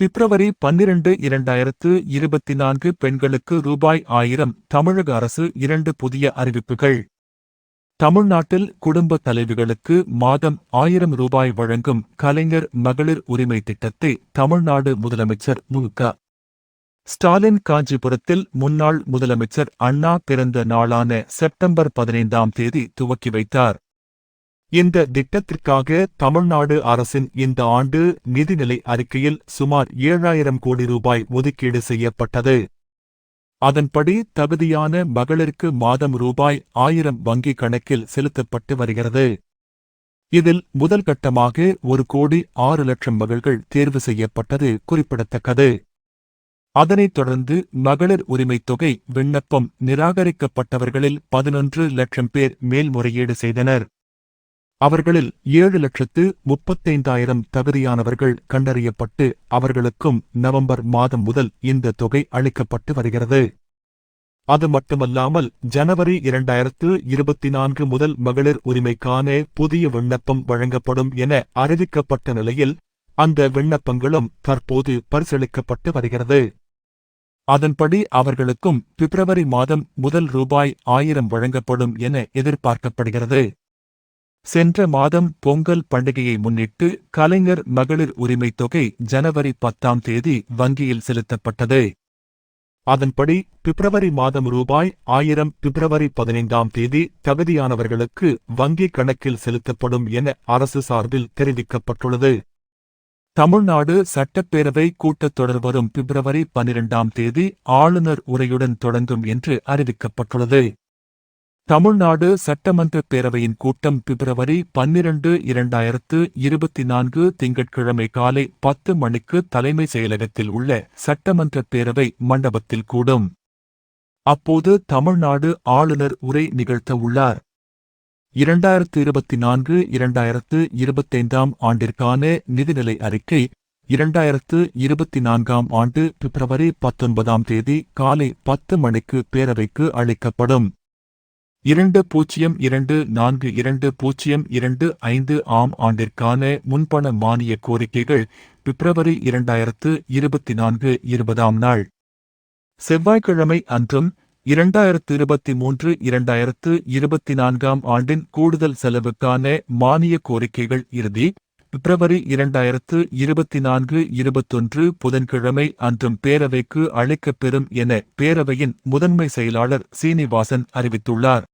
பிப்ரவரி பன்னிரண்டு இரண்டாயிரத்து இருபத்தி நான்கு பெண்களுக்கு ரூபாய் ஆயிரம் தமிழக அரசு இரண்டு புதிய அறிவிப்புகள். தமிழ்நாட்டில் குடும்ப தலைவிகளுக்கு மாதம் ஆயிரம் ரூபாய் வழங்கும் கலைஞர் மகளிர் உரிமை திட்டத்தை தமிழ்நாடு முதலமைச்சர் மு. க. ஸ்டாலின் காஞ்சிபுரத்தில் முன்னாள் முதலமைச்சர் அண்ணா பிறந்த நாளான செப்டம்பர் பதினைந்தாம் தேதி துவக்கி வைத்தார். இந்த திட்டத்திற்காக தமிழ்நாடு அரசின் இந்த ஆண்டு நிதிநிலை அறிக்கையில் சுமார் ஏழாயிரம் கோடி ரூபாய் ஒதுக்கீடு செய்யப்பட்டது. அதன்படி தகுதியான மகளிருக்கு மாதம் ரூபாய் ஆயிரம் வங்கிக் கணக்கில் செலுத்தப்பட்டு வருகிறது. இதில் முதல் கட்டமாக ஒரு கோடி ஆறு லட்சம் மகள்கள் தேர்வு செய்யப்பட்டது குறிப்பிடத்தக்கது. அதனைத் தொடர்ந்து மகளிர் உரிமைத் தொகை விண்ணப்பம் நிராகரிக்கப்பட்டவர்களில் பதினொன்று லட்சம் பேர் மேல்முறையீடு செய்தனர். அவர்களில் ஏழு லட்சத்து முப்பத்தைந்தாயிரம் தகுதியானவர்கள் கண்டறியப்பட்டு அவர்களுக்கும் நவம்பர் மாதம் முதல் இந்த தொகை அளிக்கப்பட்டு வருகிறது. அது மட்டுமல்லாமல் ஜனவரி இரண்டாயிரத்து இருபத்தி நான்கு முதல் மகளிர் உரிமைக்கான புதிய விண்ணப்பம் வழங்கப்படும் என அறிவிக்கப்பட்ட நிலையில் அந்த விண்ணப்பங்களும் தற்போது பரிசீலிக்கப்பட்டு வருகிறது. அதன்படி அவர்களுக்கும் பிப்ரவரி மாதம் முதல் ரூபாய் ஆயிரம் வழங்கப்படும் என எதிர்பார்க்கப்படுகிறது. சென்ற மாதம் பொங்கல் பண்டிகையை முன்னிட்டு கலைஞர் மகளிர் உரிமைத் தொகை ஜனவரி பத்தாம் தேதி வங்கியில் செலுத்தப்பட்டது. அதன்படி பிப்ரவரி மாதம் ரூபாய் ஆயிரம் பிப்ரவரி பதினைந்தாம் தேதி தகுதியானவர்களுக்கு வங்கிக் கணக்கில் செலுத்தப்படும் என அரசு சார்பில் தெரிவிக்கப்பட்டுள்ளது. தமிழ்நாடு சட்டப்பேரவை கூட்டத்தொடர் வரும் பிப்ரவரி பனிரெண்டாம் தேதி ஆளுநர் உரையுடன் தொடங்கும் என்று அறிவிக்கப்பட்டுள்ளது. தமிழ்நாடு சட்டமன்ற பேரவையின் கூட்டம் பிப்ரவரி பன்னிரண்டு இரண்டாயிரத்து இருபத்தி நான்கு திங்கட்கிழமை காலை பத்து மணிக்கு தலைமை செயலகத்தில் உள்ள சட்டமன்ற பேரவை மண்டபத்தில் கூடும். அப்போது தமிழ்நாடு ஆளுநர் உரை நிகழ்த்த உள்ளார். இரண்டாயிரத்து இருபத்தி நான்கு இரண்டாயிரத்து இருபத்தைந்தாம் ஆண்டிற்கான நிதிநிலை அறிக்கை இரண்டாயிரத்து இருபத்தி நான்காம் ஆண்டு பிப்ரவரி பத்தொன்பதாம் தேதி காலை பத்து மணிக்கு பேரவைக்கு அளிக்கப்படும். இரண்டு பூஜ்ஜியம் இரண்டு நான்கு இரண்டு பூஜ்ஜியம் இரண்டு ஐந்து ஆம் ஆண்டிற்கான முன்பண மானிய கோரிக்கைகள் பிப்ரவரி இரண்டாயிரத்து இருபத்தி நான்கு இருபதாம் நாள். செவ்வாய்க்கிழமை அன்றும் இரண்டாயிரத்து இருபத்தி மூன்று இரண்டாயிரத்து இருபத்தி நான்காம் ஆண்டின் கூடுதல் செலவுக்கான மானிய கோரிக்கைகள் இறுதி பிப்ரவரி இரண்டாயிரத்து இருபத்தி நான்கு இருபத்தொன்று புதன்கிழமை அன்றும் பேரவைக்கு அளிக்கப்பெறும் என பேரவையின் முதன்மை செயலாளர் சீனிவாசன் அறிவித்துள்ளார்.